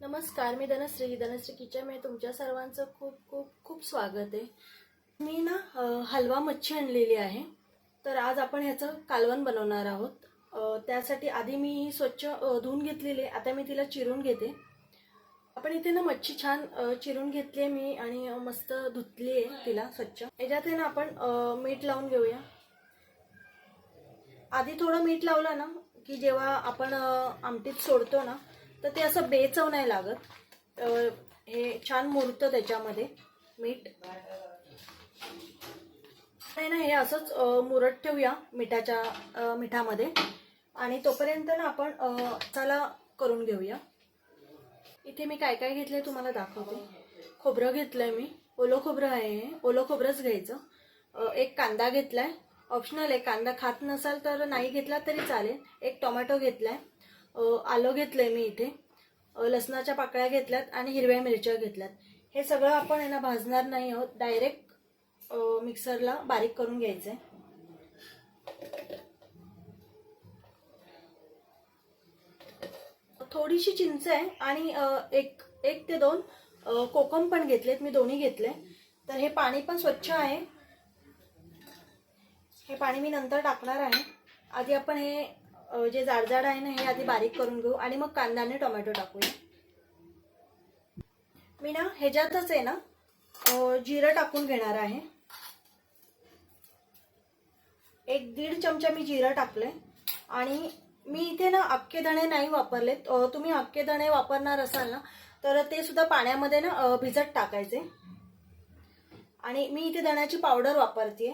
नमस्कार मी धनश्री. धनश्री किचनमध्ये तुमच्या सर्वांचं खूप खूप खूप स्वागत आहे. मी ना हलवा मच्छी आणलेली आहे. तर आज आपण ह्याचं कालवण बनवणार आहोत. त्यासाठी आधी मी स्वच्छ धुवून घेतलेली आहे. आता मी तिला चिरून घेते. आपण इथे ना मच्छी छान चिरून घेतली आहे मी आणि मस्त धुतली आहे तिला स्वच्छ. याच्यात ना आपण मीठ लावून घेऊया. आधी थोडं मीठ लावलं ना की जेव्हा आपण आमटीत सोडतो ना तर ते असं बेचव नाही लागत. हे छान मुरतं त्याच्यामध्ये मीठ. नाही ना हे असंच मुरत ठेवूया मिठाच्या मिठामध्ये. आणि तोपर्यंत ना आपण चला मसाला करून घेऊया. इथे मी काय काय घेतलंय तुम्हाला दाखवते. खोबरं घेतलंय मी. ओलं खोबरं आहे हे. ओलं खोबरंच घ्यायचं. एक कांदा घेतलाय. ऑप्शनल आहे. कांदा खात नसाल तर नाही घेतला तरी चालेल. एक टोमॅटो घेतलाय. आहे आलं घेतलंय मी इथे. लसणाच्या पाकळ्या घेतल्यात आणि हिरव्या मिरच्या घेतल्यात. हे सगळं आपण यांना भाजणार नाही आहोत. डायरेक्ट मिक्सरला बारीक करून घ्यायचंय. थोडीशी चिंच आहे आणि एक एक ते दोन कोकम पण घेतलेत. मी दोन्ही घेतले तर हे पाणी पण स्वच्छ आहे. हे पाणी मी नंतर टाकणार आहे. आधी आपण हे जे जाडजाड आहे ना हे आधी बारीक करून घेऊ आणि मग कांदा आणि टोमॅटो टाकूया. मी ना ह्याच्यातच आहे ना जिरं टाकून घेणार आहे. एक दीड चमचा मी जिरं टाकले आणि मी इथे ना अख्खे धणे नाही वापरलेत. तुम्ही अख्खे धणे वापरणार असाल ना तर ते सुद्धा पाण्यामध्ये ना भिजत टाकायचे. आणि मी इथे धण्याची पावडर वापरते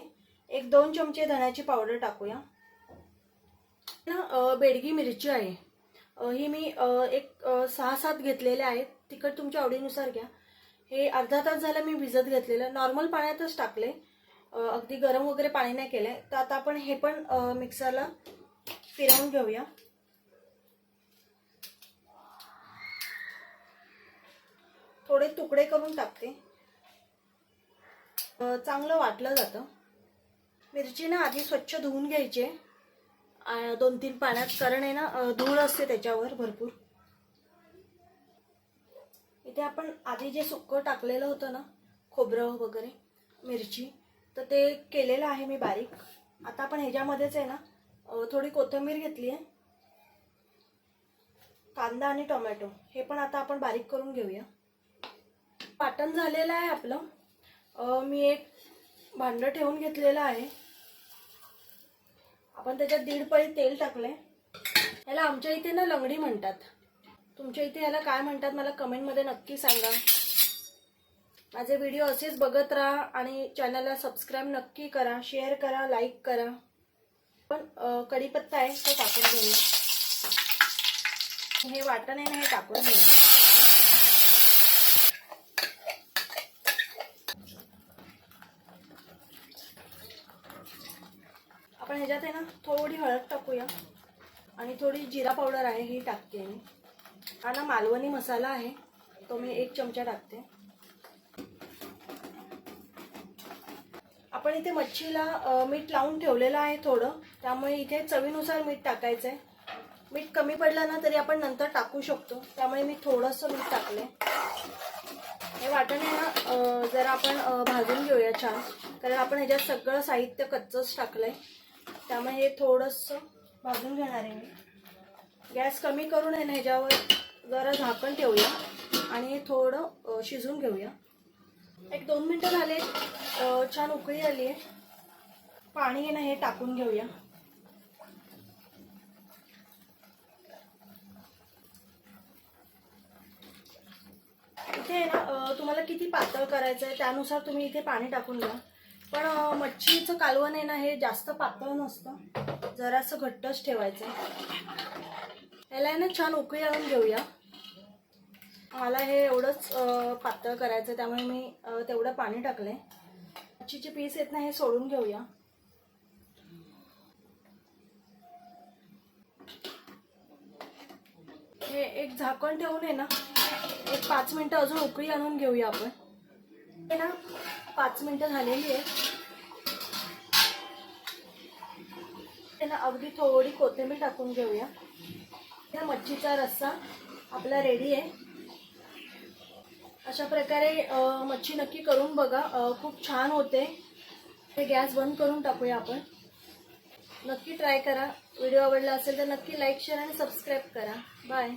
एक दोन चमचे धण्याची पावडर टाकूया. बेडगी मिरची आहे. ही मी एक सहा सात घेतलेल्या आहेत. तिखट तुमच्या आवडीनुसार घ्या. हे अर्धा तास झालं मी भिजत घेतलेलं. नॉर्मल पाण्यातच टाकले. अगदी गरम वगैरे पाणी नाही केलं तर आता आपण हे पण मिक्सरला फिरवून घेऊया. थोडे तुकडे करून टाकते. चांगलं वाटलं जातं. मिरची ना आधी स्वच्छ धुवून घ्यायची आहे. दोन तीन पाण्यात कारण आहे ना धूळ असते त्याच्यावर भरपूर. इथे आपण आधी जे सुक्क टाकलेलं होतं ना खोबरं वगैरे मिरची तर ते केलेलं आहे मी बारीक. आता आपण ह्याच्यामध्येच आहे ना थोडी कोथिंबीर घेतली आहे. कांदा आणि टोमॅटो हे पण आता आपण बारीक करून घेऊया. पाटण झालेलं आहे आपलं. मी एक भांडं ठेवून घेतलेलं आहे. आपण त्याच्यात दीड पळी तेल टाकलंय. याला आमच्या इथे ना लंगडी म्हणतात. तुमच्या इथे याला काय म्हणतात मला कमेंटमध्ये नक्की सांगा. माझे व्हिडिओ असेच बघत राहा आणि चॅनलला सबस्क्राईब नक्की करा शेअर करा लाईक करा. पण कढीपत्ता आहे तो टाकून घेऊया. हे वाटण आहे ना हे टाकून घेऊया. आपण ह्याच्यात आहे ना थोडी हळद टाकूया. आणि थोडी जिरा पावडर आहे ही टाकते मी. हा ना मालवणी मसाला आहे तो मी एक चमचा टाकते. आपण इथे मच्छीला मीठ लावून ठेवलेलं आहे थोडं. त्यामुळे इथे चवीनुसार मीठ टाकायचं आहे मीठ कमी पडलं ना तरी आपण नंतर टाकू शकतो. त्यामुळे मी थोडंसं मीठ टाकले हे वाटण आहे ना जरा आपण भाजून घेऊया छान. कारण आपण ह्याच्यात सगळं साहित्य कच्चंच टाकलं आहे त्यामुळे हे थोडंसं भाजून घेणार आहे मी. गॅस कमी करून आहे ना ह्याच्यावर. जरा झाकण ठेवूया आणि हे थोडं शिजून घेऊया. एक दोन मिनटं झाले छान उकळी आली आहे. पाणी आहे ना हे टाकून घेऊया. इथे आहे ना तुम्हाला किती पातळ करायचं आहे त्यानुसार तुम्ही इथे पाणी टाकून घ्या. पण मच्छीचं कालवण आहे ना हे जास्त पातळ नसतं. जरासं घट्टच ठेवायचं याला आहे ना छान उकळी आणून घेऊया. मला हे एवढंच पातळ करायचं आहे, त्यामुळे मी तेवढं पाणी टाकलंय. मच्छीचे पीस आहेत ना हे सोडून घेऊया. हे एक झाकण ठेवून आहे ना एक पाच मिनटं अजून उकळी आणून घेऊया आपण. हे ना पाच मिनटं झालेली आहे. आहे ना अगदी थोडी कोथिंबीर टाकून घेऊया. या मच्छीचा रस्सा आपला रेडी आहे. अशा प्रकारे मच्छी नक्की करून बघा. खूप छान होते. हे गॅस बंद करून टाकूया आपण. नक्की ट्राय करा. व्हिडिओ आवडला असेल तर नक्की लाईक शेअर आणि सबस्क्राईब करा. बाय.